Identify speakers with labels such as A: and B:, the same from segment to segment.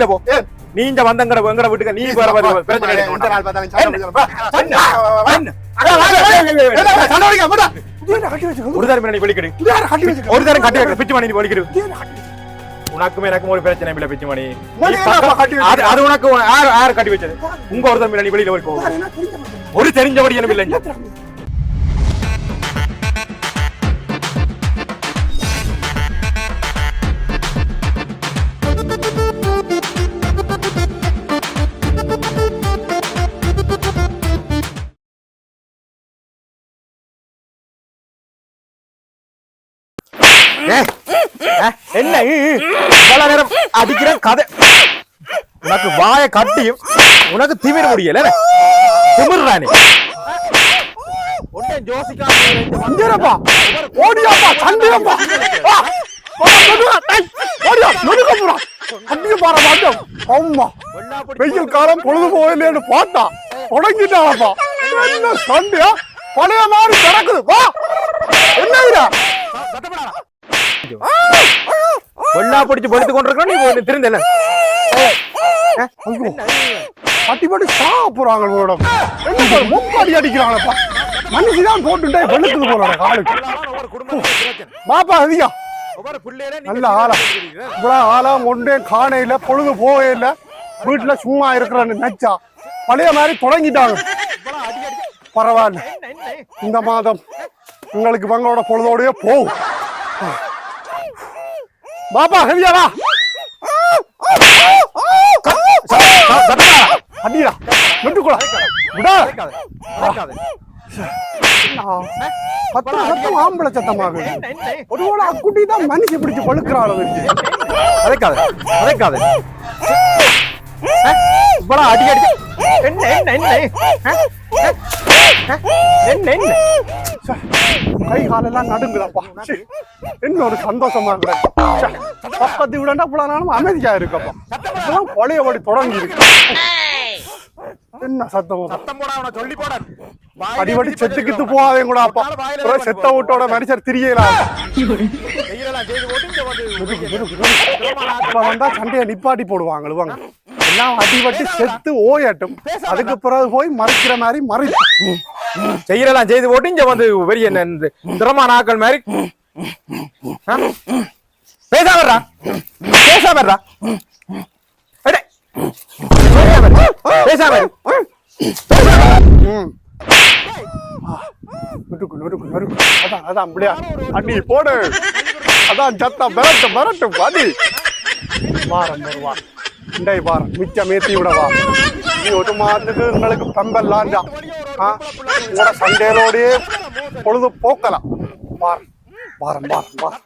A: வெளியில போ
B: ஏன்?
A: நீ இங்க வந்தங்கட எங்கட வீட்டுக்கு நீ வேற பிரச்சனை. ஒரு தரம் நீ வெளிக்கிடு? ஒரு தரம் கட்டி வைக்கிற பிச்சு மணி நீ வெளிக்கிடு உனக்கும் எனக்கும் ஒரு பிரச்சனை இல்ல பிச்சு மணி? அது உனக்கு யார் யார் கட்டி வச்சது உங்க ஒரு தரம் நீ வெளியில? ஒரு தெரிஞ்சபடி எனக்கு இல்லைங்க என்ன? இவ்வளவு நேரம் அடிக்கிற கதை. உனக்கு வாய கட்டியும் உனக்கு திமிர முடியல திமிர்றானே ஒன்னே ஜோசிக்காம
B: இங்கேப்பா. ஓடியாப்பா, சண்டையாப்பா. வெயில் காலம் பொழுது போகலன்னு பார்த்தா தொடங்கிட்டாப்பா என்ன சண்டையா? பழைய மாதிரி கிடக்குது. வா என்ன இது?
A: பிடிச்சு படுத்து கொண்டிருக்கிறோம். நீ போய் திருந்தல.
B: பட்டி போட்டு சாப்பிடுறாங்க உங்களோட என்ன பாரு, அடிக்கிறாங்களப்பா மனுஷிதான் போட்டுட்டே வெளுக்குது போறாங்க காலுக்கு. பாப்பா அதிகம் நல்ல ஆளா. இவ்வளவு ஆளா ஒன்றே காணையில பொழுது இல்லை. வீட்டுல சும்மா இருக்கிறான்னு நச்சா பழைய மாதிரி தொடங்கிட்டாங்க. பரவாயில்ல. இந்த மாதம் உங்களுக்கு பங்களோட பொழுதோடய போகும். பாப்பா ஹெவியாடா அடிடா விட்டுக்கூட விடா. பத்து சத்தம் ஆம்பளை சத்தமாக ஒருவேளை அக்குட்டி தான் மனுஷன் பிடிச்சு பழுக்கிறாள் அவருக்கு
A: அதைக்காத அதைக்காத இப்படா அடி அடி என்ன என்ன?
B: கை காலெல்லாம் நடுங்குதப்பா என்ன ஒரு சந்தோஷமா இருக்கிற பக்கத்து விடண்டா இவ்வளவு அமைதியா இருக்கப்பா. இப்பதான் பழையபடி தொடங்கி இருக்கு. என்ன சத்தம்?
A: சத்தம் போடா சொல்லி போட.
B: அடிபடி செத்து கித்து போகாதே கூட அப்பா. செத்த வீட்டோட மனுஷர் திரியலாம் வந்தா சண்டையை நிப்பாட்டி போடுவாங்க வாங்க எல்லாம் அடிபட்டு செத்து ஓயட்டும். அதுக்கு பிறகு போய் மறைக்கிற மாதிரி மறை
A: செய்யலாம் செய்து போட்டு இங்க வந்து பெரிய என்ன இந்த திறமான ஆக்கள் மாதிரி. ஆ? பேசாம இருடா. பேசாம இருடா. அடே. பேசாம
B: ம். ஆ, நொறுக்கு நொறுக்கு அதான் அதான் அப்படியா? அடி போடு. அதான் சத்தம் மிரட்டு மிரட்டு அடி. வாரம் வருவா. இண்டை வாரம். மிச்சம் ஏத்தி விடவா. நீ ஒரு மாதத்துக்கு உங்களுக்கு பெம்பல்லாண்டா ஆ? உங்களோட சண்டையிலோடயே பொழுது போக்கலாம் வாரம் வாரம் வாரம் வாரம்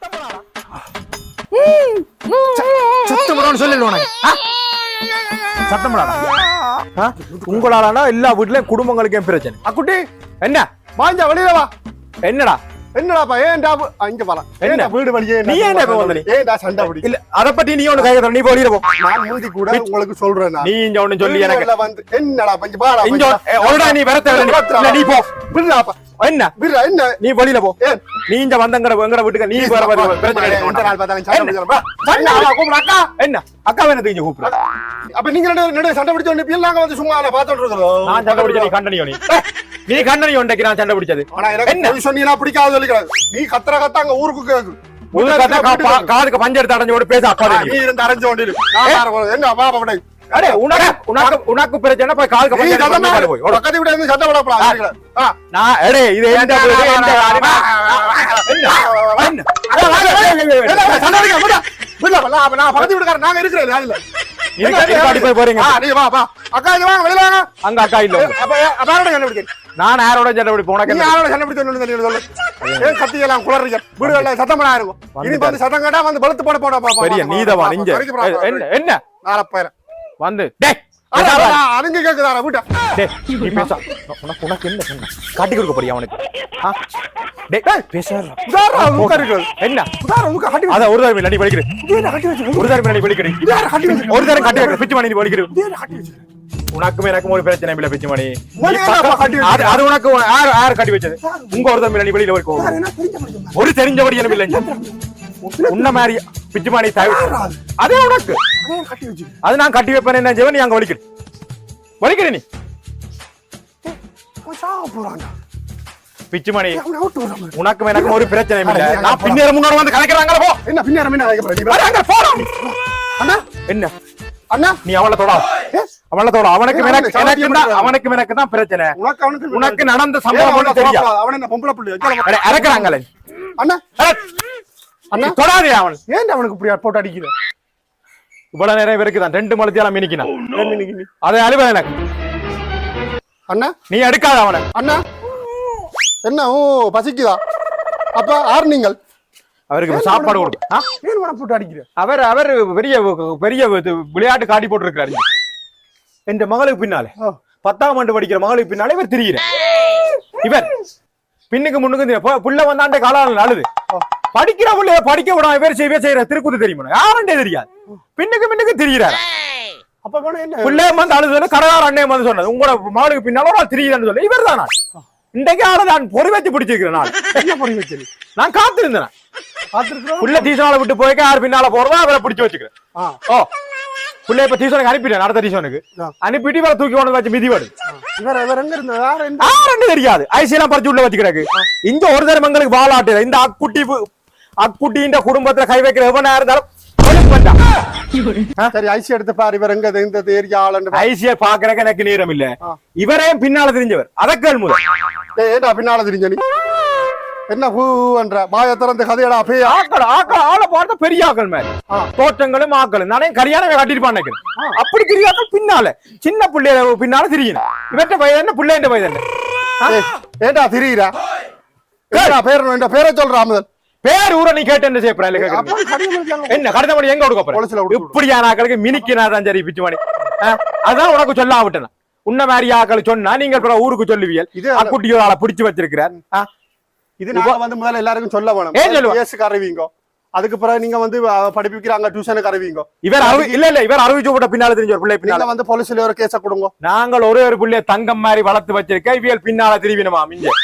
A: சத்தம் போடான்னு உனக்கு. ஆ? சத்தம் உங்களாலனா எல்லா வீட்லயும் குடும்பங்களுக்கும் பிரச்சனை.
B: அக்குட்டி
A: என்ன?
B: வாஞ்சா வெளியில வா.
A: என்னடா?
B: என்னடாப்பா ஏன்டா இங்க வரலாம் ஏன்டா வீடு வழியே
A: நீ ஏன்டா இப்ப வந்த நீ?
B: ஏன்டா சண்டை பிடி
A: இல்ல அத பத்தி நீ ஒண்ணு கையற நீ போலிட போ.
B: நான் மூஞ்சி கூட உங்களுக்கு சொல்றேன் நான்.
A: நீ இங்க ஒண்ணு சொல்லி எனக்கு.
B: வீடுகள்ல வந்து என்னடா பஞ்சு பாடா
A: இங்க ஒண்ணு- ஏ, ஒருடா நீ வர இல்ல, போ. என்ன?
B: என்ன?
A: நீ வெளியில போ? நீ இங்க வந்தங்கட எங்கட வீட்டுக்கு நீ வேற வேற பிரச்சனை எடுக்க
B: எந்த
A: வேண்டாம்.
B: நாள் பார்த்தாலும் சண்டை
A: என்ன?
B: பிடிச்சிடும். வா,
A: சண்டை
B: அண்ணா, கூப்பிடு, அக்கா.
A: என்ன? அக்கா வேணது இங்க கூப்பிடு
B: அப்ப நீங்க ரெண்டு சண்டை பிடிச்ச உடனே நாங்க வந்து சும்மா அதை பார்த்துட்டு இருக்கிறோம்.
A: நான் சண்டை பிடிச்ச நீ கண்டனியோ நீ நீ கண்டனியோ உண்டைக்கு நான் சண்டை பிடிச்சது.
B: ஆனா எனக்கு சொன்னீங்கன்னா பிடிக்காது சொல்லிக்கிறாரு. நீ கத்துற கத்த அங்க ஊருக்கு கேக்கு
A: காதுக்கு பஞ்சு எடுத்து அடைஞ்சு கூட பேச அப்பா
B: நீ இருந்து போறேன். என்ன பாப்பா படை
A: உனக்கு உனக்கு உனக்கு பிரச்சனை போய் எடுத்து
B: கதமா
A: வந்து போய்.
B: பக்கத்து இருந்து சண்டை
A: நான் எடே இது? என்ன?
B: சண்டை அடிக்க, நான் பக்கத்து வீட்டுக்காரன் நாங்க இருக்கிறேன்
A: அடி போய் போறீங்க
B: ஆ, நீ வா வா அக்கா இங்க வாங்க வாங்க
A: அங்க அக்கா இல்ல.
B: அப்ப யாரோட சண்டை பிடிக்க
A: நான் யாரோட சண்டை
B: நீ
A: என்ன?
B: யாரோட சண்டை பிடிச்சு சொல்லு சொல்லு ஏன் கத்தியெல்லாம் குளறீங்க வீடுகள்ல சத்தம் பண்ணா இருக்கும் இனி வந்து சத்தம் கேட்டா வந்து பழுத்து போட போட பாப்பா
A: பெரிய நீதவா நீங்க என்ன என்ன
B: நாரப்பயர
A: வந்து. டேய் பேசாம இரு.
B: அதுங்க கேக்குதாரா வீட்டா.
A: டேய் நீ பேச. உனக்கு உனக்கு என்ன சொன்ன? காட்டி கொடுக்க போறியா அவனுக்கு? டேய்
B: இருக்கு
A: என்ன?
B: கட்டி
A: அத ஒரு தடவை நடி
B: கட்டி வச்சு
A: ஒரு தடவை நடி
B: கட்டி வச்சு
A: ஒரு தடவை கட்டி வைக்க பிச்சு மணி படிக்கிறேன்
B: கட்டி வச்சு
A: உனக்கும் எனக்கும் ஒரு பிரச்சனை இல்ல பிச்சு மணி? அது உனக்கு யார் யார் கட்டி வச்சது. உங்க ஒரு தம்பி நீ வெளியில ஒரு தெரிஞ்சபடி எனக்கு இல்லைங்க. உன்ன மாதிரி பிச்சுமானி தவிர அதே உனக்கு.
B: அதே
A: நான் கட்டி வைப்பேன் என்ன ஜெவன் நீ அங்க வலிக்கிடு வலிக்கிடு நீ. பிச்சுமணி உனக்கும் எனக்கும் ஒரு பிரச்சனை இல்ல. நான் பின்னேற முன்னாடி வந்து கலக்கிறாங்க போ.
B: என்ன
A: அங்க போடா நீ.
B: அண்ணா.
A: என்ன?
B: அண்ணா.
A: நீ அவளை தொட. அவளை தொட. அவனுக்கு எனக்கு எனக்கு தான் அவனுக்கு எனக்கு தான் பிரச்சனை.
B: உனக்கு அவனுக்கு
A: உனக்கு நடந்த சம்பவம்
B: அவனை
A: ஒண்ணும் தெரியா
B: சொல்லக்கூடாது? அவன் என்ன பொம்பளை புள்ளி
A: அட, இறக்குறாங்களே.
B: அண்ணா.
A: தொடாதே அவன்.
B: ஏன் அவனுக்கு இப்படி போட்டு அடிக்கிற?
A: இவ்வளவு நேரம் இவருக்கு தான். ரெண்டு மலத்தியால
B: இன்னைக்கு நீ?
A: அதை அழுவ எனக்கு.
B: அண்ணா?
A: நீ எடுக்காத அவனை.
B: அண்ணா? என்ன? ஓ பசிக்குதா? அப்ப ஆறு நீங்கள்
A: அவருக்கு சாப்பாடு கொடு ஆ?
B: ஏன் உன போட்டு அடிக்கிற?
A: அவர் அவர் பெரிய பெரிய இது விளையாட்டு காட்டி போட்டிருக்காரு என்ற மகளுக்கு பின்னாலே.
B: ஓ.
A: பத்தாம் ஆண்டு படிக்கிற மகளுக்கு பின்னாலே இவர் திரியிற இவர். பின்னுக்கு முன்னுக்கு புள்ள வந்தாண்ட காலம் அழுது படிக்கிற புள்ளைய படிக்க விடாம இவர் செய்வே செய்யற திருக்குது தெரியுமா? யாருண்டே தெரியாது. பின்னுக்கு பின்னுக்கு திரியிறாரு
B: அப்ப
A: பிள்ளைய வந்து அழுது கடகார அண்ணே வந்து சொன்னது உங்களோட மகளுக்கு பின்னால ஒரு திரியிறன்னு சொல்லி இவர் தானா இன்றைக்கு ஆளை நான் பொறி வச்சு பிடிச்சிருக்கிறேன் நான்
B: என்ன பண்ணி வச்சு
A: நான் காத்திருந்தேன். புள்ள டீசனால விட்டு போய்க்க யார் பின்னால போறதோ அவரை பிடிச்சு வச்சுக்கிறேன். ஓ. புள்ளைய இப்ப டியூஷனுக்கு அனுப்பிட்டேன் அடுத்த டியூஷனுக்கு
B: ஆ.
A: அனுப்பிட்டு இவரை தூக்கி கொண்டு வச்சு மிதிவாடு
B: இவர் இவர் எங்க இருந்த வேற
A: தெரியாது. ஐசி எல்லாம் பறிச்சு உள்ள வச்சுக்கிறாக்கு இங்க ஒரு தரம் எங்களுக்கு வாலாட்டு இந்த அக்குட்டி பு- அக்குட்டின்ற குடும்பத்துல கை வைக்கிற எவனா இருந்தாலும் கொலை பண்ணா.
B: சரி ஐசி எடுத்து பாரு இவர் எங்க இந்த ஏரியா ஆளுன்னு
A: ஐசிய பாக்குறக்கு எனக்கு நேரம் இல்ல
B: ஆ.
A: இவரே பின்னால தெரிஞ்சவர் அதக்கல் முதல்
B: ஏன்டா பின்னால தெரிஞ்ச நீ என்ன பூன்ற பாய திறந்து கதையடா பேயா
A: ஆக்கள் ஆக்கள் ஆளை பார்த்தா பெரிய ஆக்கள் மாதிரி
B: ஆ.
A: தோற்றங்களும் ஆக்களும் நானே கல்யாணம் கட்டிருப்பான் அப்படி பெரிய ஆக்கள் பின்னால சின்ன பிள்ளைய பின்னால தெரியணும் இவற்ற வயது என்ன பிள்ளைன்ற வயது என்ன
B: திரியிரா ஏடா பேர் என்ற பேரை சொல்றா முதல்
A: பேர் ஊரை நீ கேட்டு என்ன செய்ய போற இல்ல கேக்குறேன்.
B: அப்ப கடிதம் எழுதியாங்க.
A: என்ன கடிதம் பண்ணி எங்க கொடுக்க போற. இப்படியான ஆக்களுக்கு மினிக்கினாதான் சரி பிச்சுமணி அதான் உனக்கு சொல்ல விட்டேன் உன்ன மாதிரி ஆக்கள் சொன்னா நீங்கள் அப்புறம் ஊருக்கு சொல்லுவியல்
B: இது அந்த-
A: அக்குட்டி ஒரு ஆளை பிடிச்சு வச்சிருக்கிறார்?
B: இது நாங்க வந்து முதல்ல எல்லாருக்கும் சொல்ல வேணும்
A: ஏன் சொல்லுவா?
B: கேஸுக்கு அறிவிங்க அதுக்கு பிறகு நீங்க வந்து படிப்பிக்கிறாங்க டியூஷனுக்கு அறிவிங்க
A: இவர் அறிவி இல்ல இல்ல இவர் அறிவிச்சு போட்ட பின்னால தெரிஞ்ச ஒரு பிள்ளை பின்னால
B: நீங்க வந்து போலீஸ்ல ஒரு கேஸ கொடுங்க
A: நாங்கள் ஒரே ஒரு பிள்ளைய தங்கம் மாதிரி வளர்த்து வச்சிருக்க இவியல் பின்னால திருவினமா
B: ஆ.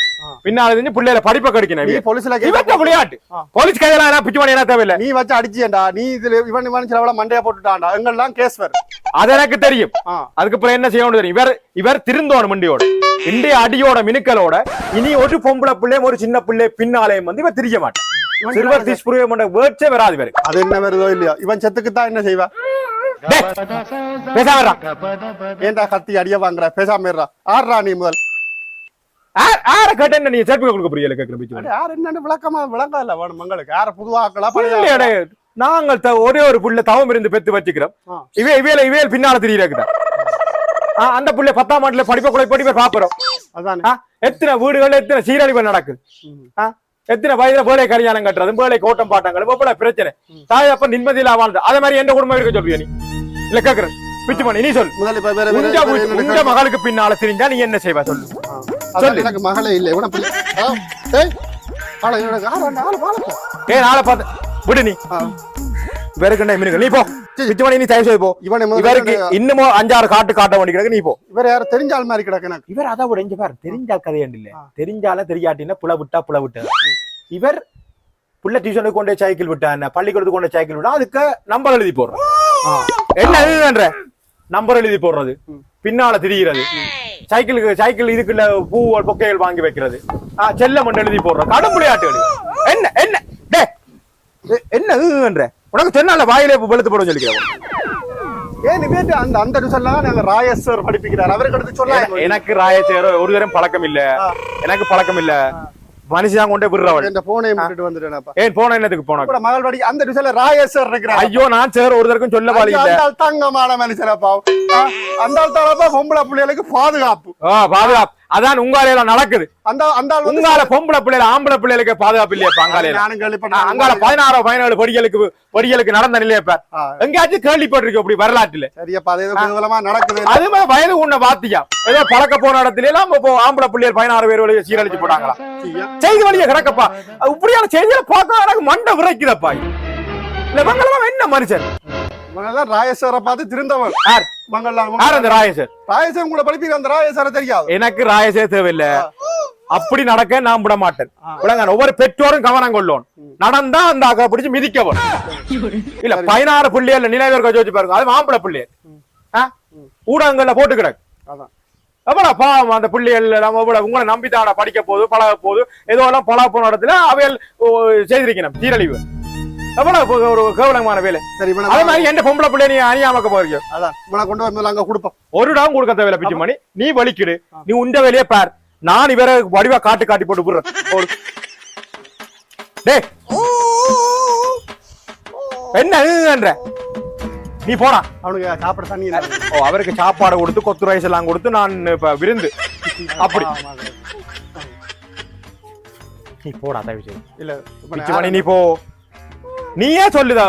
A: பின்னால தெரிஞ்சு பிள்ளையில படிப்பை கடிக்கணும்
B: நீ. போலீஸ்ல கேஸ்
A: விளையாட்டு. போலீஸ் கைதெல்லாம் என்ன பிச்சுமணி என்ன தேவையில்லை?
B: நீ வச்சு அடிச்சியண்டா. நீ இதுல இவன் இவன் சிலவள மண்டைய போட்டுட்டான்டா. எங்கெல்லாம் கேஸ் வரும்?
A: அது எனக்கு தெரியும்.
B: ஆ.
A: அதுக்கு அப்புறம் என்ன செய்யணும் தெரியும். இவர் இவர் திருந்தோணும் மண்டியோட. இந்திய அடியோட மினுக்களோட இனி ஒரு பொம்பளை பிள்ளையும் ஒரு சின்ன பிள்ளை பின்னாலேயும் வந்து இவர் திரிய மாட்டேன். சிறுவர் தீஸ்புரிய வேர்ட்ஸே வராது இவரு
B: அது என்ன வருதோ இல்லையோ. இவன் செத்துக்கு தான் என்ன செய்வா?
A: பேசாம.
B: ஏன்டா கத்தி அடிய வாங்குற? பேசாம ஆடுறா நீ முதல்.
A: ஆ- ஆர கேட்ட என்ன நீ சேர்ப்பு கொடுக்க புரியல கேட்கிற பிச்சு
B: என்னன்னு விளக்கமா விளங்க இல்ல வேணும் மங்களுக்கு. பழைய
A: நாங்கள் த- ஒரே ஒரு புள்ள தவம் இருந்து பெத்து வச்சுக்கிறோம். இவே இவேல இவேல் பின்னால தெரியுறாக்குதா அந்த புள்ள பத்தாம் ஆண்டுல படிப்பை போய் பாக்குறோம்
B: அதானே.
A: எத்தனை வீடுகள்ல எத்தனை சீரழிவு நடக்குது? எத்தனை வயதுல வேலை கல்யாணம் கட்டுறது வேலை கோட்டம் பாட்டங்கள் இவ்வளவு பிரச்சனை. தாய் அப்ப நிம்மதியில வாழ்ந்து அதே மாதிரி எந்த குடும்பம் இருக்க சொல்றியா நீ? இல்ல கேக்குறேன். பிச்சு பண்ணி நீ சொல்லு. உங்க? மகளுக்கு பின்னால தெரிஞ்சா நீ என்ன செய்வா? சொல்லு.
B: எனக்கு மகளே இல்ல. இவனை ஆ, ஏய் ஆள இவனுக்கு ஆள ஆள வாழப்போ.
A: ஏ நாளை பார்த்து விடு நீ.
B: ஆ.
A: வேறுக்கண்டா மினுங்க நீ போ. பிச்சு பண்ணி நீ தயவு செய்து போ.
B: இவனை
A: இவருக்கு இன்னமும் அஞ்சாறு காட்டு காட்ட வேண்டிக்கிறது நீ போ.
B: இவர் யார தெரிஞ்ச ஆள் மாதிரி கிடக்கு எனக்கு.
A: இவர் அதை விட இங்க பாரு தெரிஞ்சால் கதையாண்டு இல்ல. தெரிஞ்சால தெரியாட்டினா புல விட்டா புல விட்டா இவர் புள்ள டியூஷனுக்கு கொண்டு சைக்கிள் விட்டா என்ன? பள்ளிக்கூடத்துக்கு கொண்டு சைக்கிள் விட்டா அதுக்கு நம்பர் எழுதி போடுறோம். என்ன எழுதுன்ற நம்பர் எழுதி போடுறது. பின்னால திரிகிறது சைக்கிளுக்கு சைக்கிள் இதுக்குள்ள பூ பொக்கைகள் வாங்கி வைக்கிறது. செல்லம் ஒன்று எழுதி போடுறது கடும் விளையாட்டுகள் என்ன என்ன? டே என்ன இதுன்ற உனக்கு சொன்னால வாயிலே வெளுத்து போட சொல்லிக்கிறேன்.
B: ஏன் இவன் அந்த அந்த தான் நாங்க ராயஸ்வர் படிப்பிக்கிறார். அவருக்கு எடுத்து சொல்ல
A: என- எனக்கு ராயச்சேர ஒரு தரம் பழக்கம் இல்ல. எனக்கு பழக்கம் இல்ல. மனுஷன் கொண்டே விடுறவள்.
B: இந்த போனை விட்டுட்டு வந்துட்டேனப்பா.
A: ஏன் போன என்னத்துக்கு போன
B: கூட மகள் படி அந்த டியூஷன்ல ராயஸ்வர் இருக்கிறார்.
A: ஐயோ நான் சேர ஒரு தடக்கும் சொல்ல பாலி இல்ல
B: தங்கமான மனுஷனப்பா. அந்த ஆள் தானப்பா பொம்பளை பிள்ளைகளுக்கு பாதுகாப்பு.
A: பாதுகாப்பு. அதான் உங்காலையில நடக்குது.
B: அந்த அந்த
A: உங்கால பொம்பளை பிள்ளைல ஆம்பளை பிள்ளைகளுக்கு பாதுகாப்பு இல்லையா அங்காலையில. அங்கால பதினாறோ பதினேழு படிகளுக்கு படிகளுக்கு நடந்த நிலையை இப்ப.
B: ஆ,
A: எங்கேயாச்சும் கேள்விப்பட்டிருக்கு அப்படி வரலாற்றுல.
B: சரியப்பா அது நடக்குது.
A: அது மாதிரி வயது உன்ன பாத்தியா ஏதோ பழக்க போன இடத்துல எல்லாம் இப்போ ஆம்பளை பிள்ளைகள் பதினாறு பேர் வழியை சீரழிச்சு போட்டாங்களா? செய்தி வழியை கிடக்கப்பா. இப்படியான செய்தியில பார்க்க எனக்கு மண்டை விரைக்குதப்பா. இல்ல மங்களம் என்ன மனுஷன்?
B: ராயஸ்வரை பார்த்து திருந்தவன்.
A: யார்?
B: மங்கள்லாம்
A: அந்த ராயசர்?
B: ராயஸ்வரம் கூட படிப்பிக்கிற அந்த தெரியாது.
A: எனக்கு ராயசே தேவையில்ல. அப்படி நடக்க நான் விட மாட்டேன். விளங்க ஒவ்வொரு பெற்றோரும் கவனம் கொள்ளும். நடந்தா அந்த அக்கா பிடிச்சு மிதிக்கணும் இல்ல பதினாறு பிள்ளைகள் நினைவர் கொஞ்சம் வச்சு பாருங்க. அது மாம்பழ பிள்ளைகள் ஆ? ஊடகங்கள்ல போட்டு கிடக்கு.
B: அதான்.
A: எவ்வளவு பாவம் அந்த பிள்ளைகள் நம்ம எவ்வளவு உங்களை நம்பித்தாட படிக்க போது பழக போது ஏதோ எல்லாம் பழக போன இடத்துல ஓ, செய்திருக்கணும். சீரழிவு எவ்வளவு ஒரு கேவலமான வேலை?
B: சரி
A: அதே மாதிரி எந்த பொம்பளை பிள்ளை நீ அணியாமக்க போறீங்க?
B: அதான். இவனை கொண்டு வந்து அங்க கொடுப்போம்.
A: ஒரு இடம் கொடுக்க தேவையில்ல பிச்சு மணி. நீ வலிக்கிடு. நீ உண்ட வேலையே பார். நான் இவரை வடிவா காட்டு காட்டி போட்டு விடுறேன். டேய். என்னன்ற நீ போடா.
B: அவனுக்கு சாப்பிட தண்ணி.
A: ஓ அவருக்கு சாப்பாடு கொடுத்து கொத்து ரைஸ் எல்லாம் கொடுத்து நான் இப்ப விருந்து. அப்படி. நீ போடா தயவு செய்து.
B: இல்ல
A: நீ போ. நீயே சொல்லுதா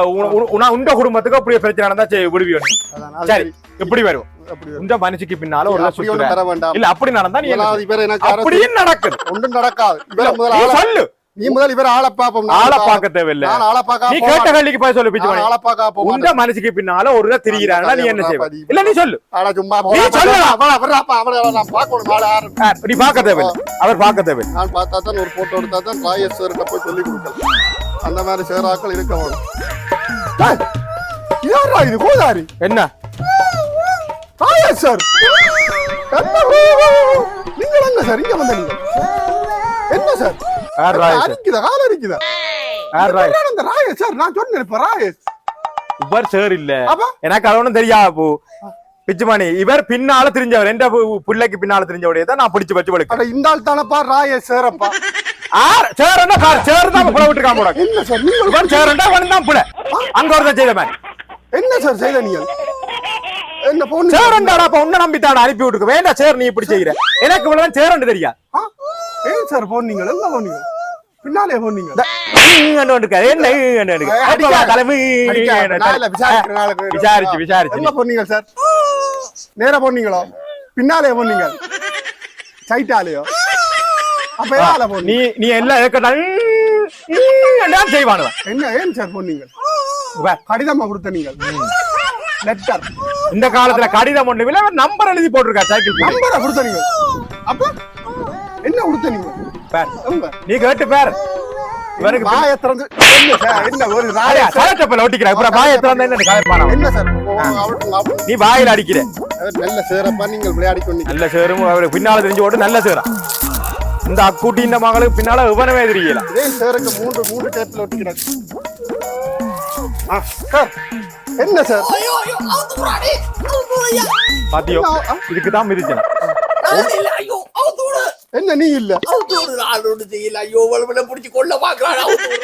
A: உண்ட குடும்பத்துக்கு அப்படியே பிரச்சனை நடந்தா விடுவியோ சரி எப்படி வரும். உண்ட மனுஷிக்கு பின்னால ஒரு இல்ல அப்படி நடந்தா நீ என்ன
B: முதலாவது இவரை எனக்கு
A: செய்ய?
B: அரசு
A: அப்படியே நடக்குது.
B: ஒன்றும் நடக்காது. ஆள-
A: சொல்லு.
B: நீ முதல் இவரை ஆளை பாப்போம்
A: ஆளை பார்க்க தேவையில்ல.
B: ஆளை பார்க்க
A: நீ கேட்ட. கேள்விக்கு போய் சொல்லு பிச்சு
B: ஆளை பார்க்க
A: உண்ட
B: மாட்டேன்.
A: மனுஷிக்கு பின்னால ஒரு தெரிகிறானா நீ என்ன செய்வ. இல்ல நீ சொல்லு.
B: ஆளை சும்மா
A: நீ
B: போடா,
A: சொல்லலாம்.
B: போடா, விடுறாப்பா, அவனை நான் பார்க்கணும், நாளை ஆறு.
A: ஆ, நீ பார்க்க தேவையில்லை. அவர் பார்க்க தேவையில்லை.
B: நான் பார்த்தா தான் ஒரு போட்டோ எடுத்தா தான் ராயஸ் சார்கிட்ட போய் சொல்லி கொடுக்கலாம். அந்த மாதிரி சேராக்கள் இருக்க வேணும். யாரா இது? கோதாரி.
A: என்ன?
B: ராயஸ் சார். நீங்கள் எங்க சார்? இங்க வந்த நீங்க என்ன சார்? அரிக்குதா? கால அரிக்குதா? அந்த ராயஸ் சார். நான் சொன்னேன் இப்ப ராயஸ்.
A: இவர் சார் இல்ல.
B: அப்ப.
A: எனக்கு அது ஒண்ணும் தெரியாது பூ. பிச்சுமணி இவர் பின்னால தெரிஞ்சவர் எந்த பிள்ளைக்கு பின்னால தெரிஞ்சவடைய தான் நான் பிடிச்சு வச்சு
B: இந்த ஆள் தானப்பா ராயஸ் சாரப்பா
A: ஆர் சேர் என்ன சார் சேர் தான் புல விட்டுருக்கான் போட
B: என்ன சார் நீங்கள்
A: இவன் சேர் இவன் தான் புல. அங்க ஒருத்தன் செய்த மாதிரி.
B: என்ன சார் செய்த நீங்கள் என்ன பொண்ணு
A: சேர்? அப்ப உன்ன நம்பித்தாட அனுப்பி விட்டுருக்கு. வேண்டாம் சேர் நீ இப்படி செய்யற எனக்கு இவ்வளவு சேர் தெரியா?
B: ஏன் சார் போனீங்க? எங்க போனீங்க? பின்னாலே போனீங்க? இல்ல.
A: விசாரிச்சு விசாரிச்சு.
B: போனீங்க சார்? நேரா போனீங்களோ? பின்னாலே போனீங்க? சைட்டாலேயோ? அப்ப
A: நீ நீ எல்லாம் கேட்டாலும் செய்வானுவன்
B: என்ன ஏன் சார் போனீங்க? கடிதமா கொடுத்த நீங்க லெட்டர்
A: இந்த காலத்துல கடிதம் ஒண்ணு இல்ல நம்பர் எழுதி போட்டிருக்கா சைக்கிள்
B: நம்பரை கொடுத்த நீங்க அப்ப? என்ன கொடுத்த நீங்க
A: பார். நீ கேட்டு பேர். இவனுக்கு
B: திறந்து என்ன சார்? என்ன ஒரு ராயா?
A: கலட்டப்பல ஒட்டிக்கிற. அப்புறம் பாய திறந்த என்ன கலப்பானா?
B: என்ன சார்?
A: நீ வாயில அடிக்கிற.
B: நல்ல சேரப்பா நீங்கள் விளையாடி கொண்டீங்க
A: நல்ல சேரும். அவருக்கு பின்னால தெரிஞ்சு ஓட்டு நல்ல சேரா. இந்த அக்கூட்டி இந்த மகளுக்கு பின்னால இவனவே தெரியல
B: சேருக்கு மூன்று மூன்று டேப்ல சார் என்ன சார்
A: பாத்தியோ
B: என்ன, ஆ?
A: இதுக்கு தான் மிதிச்சேன்.
B: என்ன நீ இல்ல?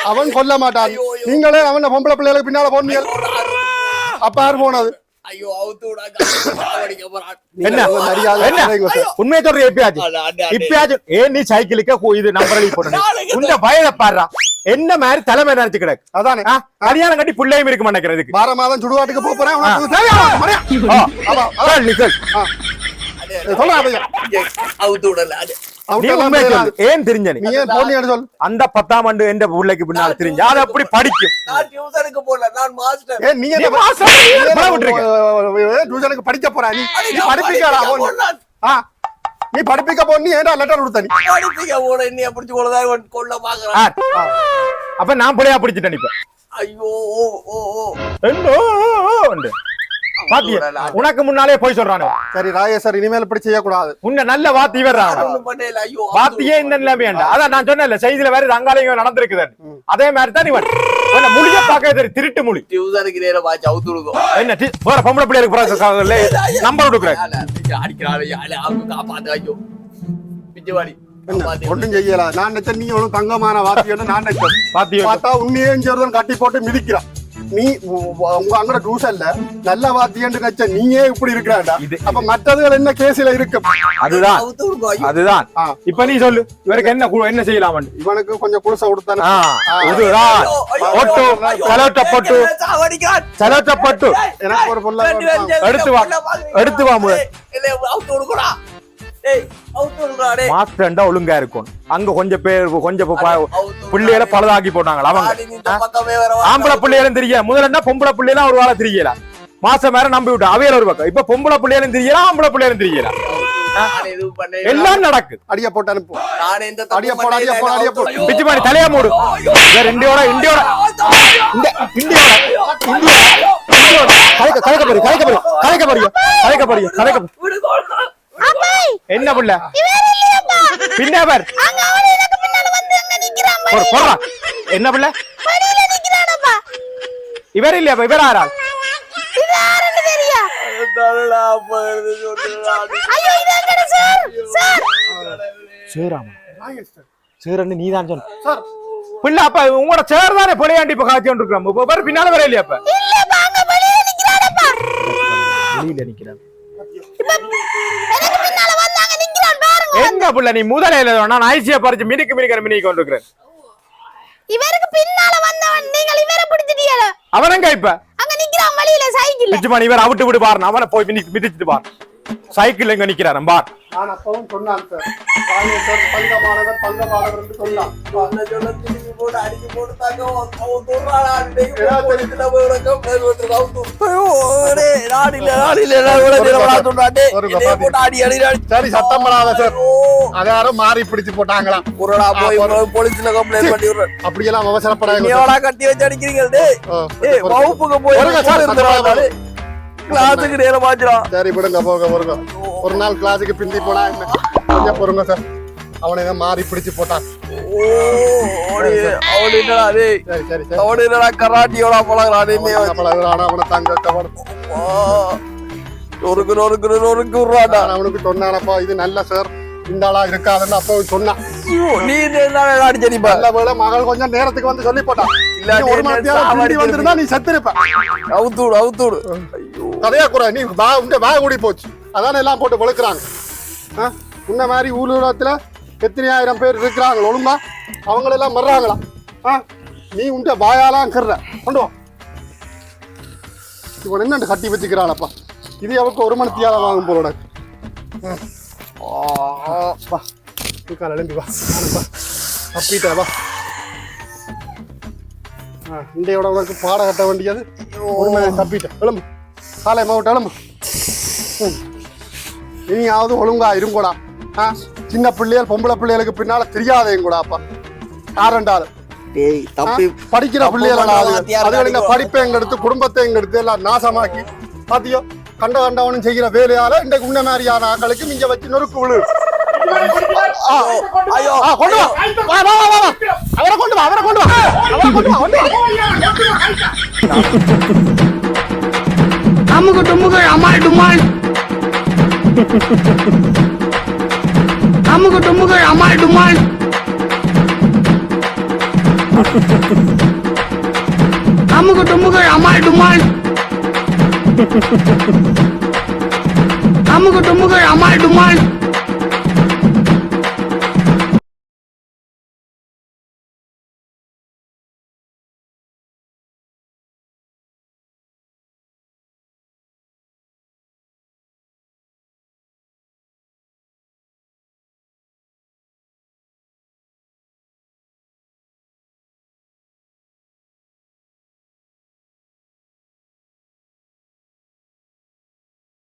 B: அவன் கொல்ல மாட்டான். நீங்களே அவன பொம்பளை பிள்ளைகளுக்கு பின்னால போனீங்க அப்ப யார் போனது?
C: ஐயோ அவுத்து விடா சாவடிக்க போறான்.
A: என்ன?
B: உங்க மரியாதை.
A: என்ன?
B: குறைங்க சார்.
A: உண்மையை சொல்ற எப்பயாச்சும். இப்பயாச்சும் ஏன் நீ சைக்கிளுக்கு இது நம்பர் எழுதி போட்டு
C: நாளைக்கு
A: உண்ட பயத பாடுறா. என்ன மாதிரி தலைமை நினைச்சு கிடக்கு?
B: அதானே.
A: கல்யாணம் கட்டி பிள்ளையும் இருக்கு நினைக்கிறதுக்கு
B: வார மாதம் சுடுகாட்டுக்கு போறேன்.
A: ஏன் தெரிஞ்ச நீ?
B: நீ
A: அந்த பத்தாம் ஆண்டு எந்த பிள்ளைக்கு பின்னால தெரிஞ்சு? அது அப்படி படிக்கும்?
B: நீ
A: நீ
B: நீ டியூஷனுக்கு படிக்க போற நீ.
C: அடி,
B: நீ நீ படிப்பிக்க போ நீ ஏன்டா லெட்டர் கொடுத்த நீ?
C: படிப்பீங்க போல என்னைய பிடிச்சு கொள்ளதா? இவன் கொல்ல
A: ஆ,
C: பாக்குறான்
A: அப்ப நான் பிள்ளையா பிடிச்சிட்டு நிப்பேன்
C: ஐயோ ஓ ஓ ஓ.
A: என்ன? பாத்தியா உனக்கு முன்னாலே போய் சொல்றானு.
B: சரி ராயேசர் இனிமேல் இப்படி செய்யக்கூடாது.
A: உன்ன நல்ல வாத்தி வாத்தியே இந்த நிலைமையாண்டா அதான் நான் சொன்னேன்ல செய்தியில வேற அங்காலையும் நடந்திருக்குது அதே மாதிரி தான் இவன் முடிய தெரியும் திருட்டு மொழி. என்ன போற பொம்பளை பிள்ளைகளுக்கு நம்பர் கொடுக்குறேன்.
B: ஒன்றும் செய்யல. நான் நினைச்சேன் நீ ஒன்றும் தங்கமான வாத்தியன்னு நான் நினைச்சேன்.
A: பாத்தியோ
B: பார்த்தா உன்னையே சேர்தான் கட்டி போட்டு மிதிக்கிறான். நீ உங்க அங்கட டியூஷன்ல நல்ல வாத்தியன்னு நினைச்ச நீயே இப்படி இருக்கிறாடா அப்ப மற்றதுகள் என்ன கேஸ்ல இருக்கு?
A: அதுதான். அதுதான். இப்ப நீ சொல்லு. இவருக்கு என்ன கு- என்ன செய்யலாம்
B: இவனுக்கு கொஞ்சம் குடிசை கொடுத்தானே.
A: ஒட்டு
C: ஐயோ,
A: கலட்ட பொட்டு.
C: ஐயோ, சாவடிக்கிறான்.
A: கலட்ட பொட்டு.
C: ஏய்,
B: எனக்கு ஒரு.
C: பேரும்
A: எடுத்து வா. எடுத்து வா
C: டேய்.
A: மாஸ்டர்ண்டா ஒழுங்கா இருக்கும் அங்க கொஞ்சம் பேர் கொஞ்சம் பிள்ளைகளை
C: டேய்.
A: பழுதாக்கி போட்டாங்க அவங்க. ஆம்பளை பிள்ளைகளும் தெரியல. முதல்ல பொம்பளை பிள்ளைலாம் ஒரு வாழ தெரியல. மாசம் வேற நம்பி விட்டு. அவையில ஒரு பக்கம். இப்ப பொம்பளை பிள்ளைகளும் தெரியல ஆம்பளை பிள்ளைகளும் தெரியல. எல்லாம் நடக்குது
B: அடிய போட்டு அனுப்பு. அடிய போடு, அடிய. போடு, அடிய போடு.
A: பிச்சு பண்ணி தலையா மூடு. வேற இண்டியோட இண்டியோட இந்த இண்டியோட இண்டியோட இண்டியோட கலைக்க கலைக்க போறீங்க கலைக்க போறீங்க கலைக்க போறீங்க கலைக்க போறீங்க என்ன புள்ள?
D: இவர் இல்லையப்பா
A: பின்ன பார்
D: அங்க அவன் எனக்கு பின்னால வந்து அங்க நிக்கிறான்
A: போடு, போடுறா என்ன புள்ள? இவர் இல்லையா இவர் ஆறாள்
D: இது யாருன்னு தெரியா
C: தரடா, அப்பா? இருந்து சொல்லுடா.
D: ஐயோ இது எங்கட சார் சார்
A: சேராமா? சேரன்னு நீ தான் சொன்ன பிள்ளை அப்ப உங்களோட சேர் தானே இப்ப காய்ச்சி கொண்டிருக்கிறோம்? பின்னால வர இல்லையா அப்ப?
D: வெளியில நிக்கிறானப்பா
A: வெளியில நிக்கிறேன்
D: இப்ப எனக்கு பின்னால வந்து அங்க நிக்கிறான்
A: எங்க புள்ள நீ முதலையில நான் ஐசியா பறிச்சு மினுக்கு மினுக்கிற மினிக்கு கொண்டிருக்கிறேன்.
D: இவருக்கு பின்னால வந்தவன் நீங்கள் இவரை பிடிச்சிட்டீங்கள.
A: அவனங்க இப்ப?
D: அங்க நிக்கிறான் வழியில சைக்கிள்
A: பண்ணி இவர் அவிட்டு விடு பாரு அவனை போய் மிதி மிதிச்சுட்டு பார். சைக்கிள் எங்க நிக்கிறான் பார்
B: நான் அப்பவும் சொன்னான் சார் சார் தங்கமானவர் தங்கமானவர் என்று சொன்னான்
C: சொன்ன சொல்ல போட்டு அடிச்சு போட்டு தாக்க அவன் தூர்றாடா. போலீஸ்ல போய் உனக்கு இல்ல, இல்ல, நான். போட்டு அடி, அடி.
B: சரி சத்தம் பண்ணாத சார்
C: ஐயோ.
B: அதை யாரும் மாறி பிடிச்சு போட்டாங்களாம்
C: குரடா போய் போலீஸ்ல கம்ப்ளைண்ட் பண்ணி விடுறேன்
B: அப்படியெல்லாம் அவசரப்படாங்க
C: எவடா கட்டி வச்சு அடிக்கிறீங்க டேய் வகுப்புக்கு போய்
B: சார்,
C: கிளாஸுக்கு நேரம் ஆச்சுடா
B: சரி விடுங்க போங்க போங்க. ஒரு நாள் கிளாஸுக்கு பிந்தி போனா என்ன? கொஞ்சம் பொறுங்க சார் அவனை தான் மாறி பிடிச்சு போட்டான்.
C: ஓ அவன் என்னடா டேய்
B: சரி சரி சரி.
C: அவன் என்னடா கராட்டியோட டேய்
B: அவனை பழகுறானா, அவனை தங்க கவனம்
C: நொறுக்கு நொறுக்கு நொறுக்கு விடுறாடா
B: அவனுக்கு சொன்னானப்பா இது நல்ல சார் இந்த ஆளா இருக்காதுன்னு அப்போ சொன்னான்.
C: நீ என்ன அடிச்சடிப்பா
B: நல்ல வேளை மகள் கொஞ்சம் நேரத்துக்கு வந்து சொல்லி போட்டான். ஒரு மணி வந்திருந்தா நீ செத்திருப்ப.
C: அவுத்தூடு அவுத்தூடு. ஐயோ.
B: கதையா குறை நீ வா உங்க வா கூடி போச்சு. அதானே எல்லாம் போட்டு வளர்க்குறாங்க உன்ன மாதிரி ஊர்வலத்துல எத்தனை ஆயிரம் பேர் இருக்கிறாங்க ஒழுங்கா? அவங்களெல்லாம் மர்றாங்களாம் ஆ? நீ உண்ட வாயாலாம் கர்ற. கொண்டு வா. இவன் என்ன கட்டி வச்சுக்கிறானப்பா இது அவருக்கு ஒரு மணி தியாலம் வாங்கும் போல. ஆ, வா. தூக்கால எழும்பி வா. நானும் வா. தப்பிட்ட வா. ஆ, இண்டையோட உனக்கு பாட கட்ட வேண்டியது. ஒரு மணி தப்பிட்ட எழும்பு காலை மாவட்டம் எழும்பு ம். இனியாவது ஒழுங்கா இருங்கூடா. ஆ சின்ன பிள்ளைகள் பொம்பளை பிள்ளைகளுக்கு பின்னால தெரியாதேங்க கூட அப்பா. யாரண்டாலும்
C: டேய் தப்பி.
B: படிக்கிற பிள்ளைகள். படிப்பை எங்க எடுத்து குடும்பத்தை எங்க எடுத்து எல்லாம் நாசமாக்கி பாத்தியோ கண்ட கண்டவனும் செய்கிற வேலையால இந்த குண்ட மாதிரியான ஆக்களுக்கு நீங்க வச்சு நொறுக்கு விழு. ஆ,
C: ஐயோ.
B: ஆ, கொண்டு வா வா. வா வா, வா வா. அவரை கொண்டு வா அவரை கொண்டு வா. அவரை கொண்டு வா கொண்டு வா.
E: அமுகு டுமுகு அமால் டுமால். அமுகு டுமுகு அமால் டுமால். அமுகு டுமுகு அமால் டுமால். அமுகு டுமுகு அமால் டுமால்.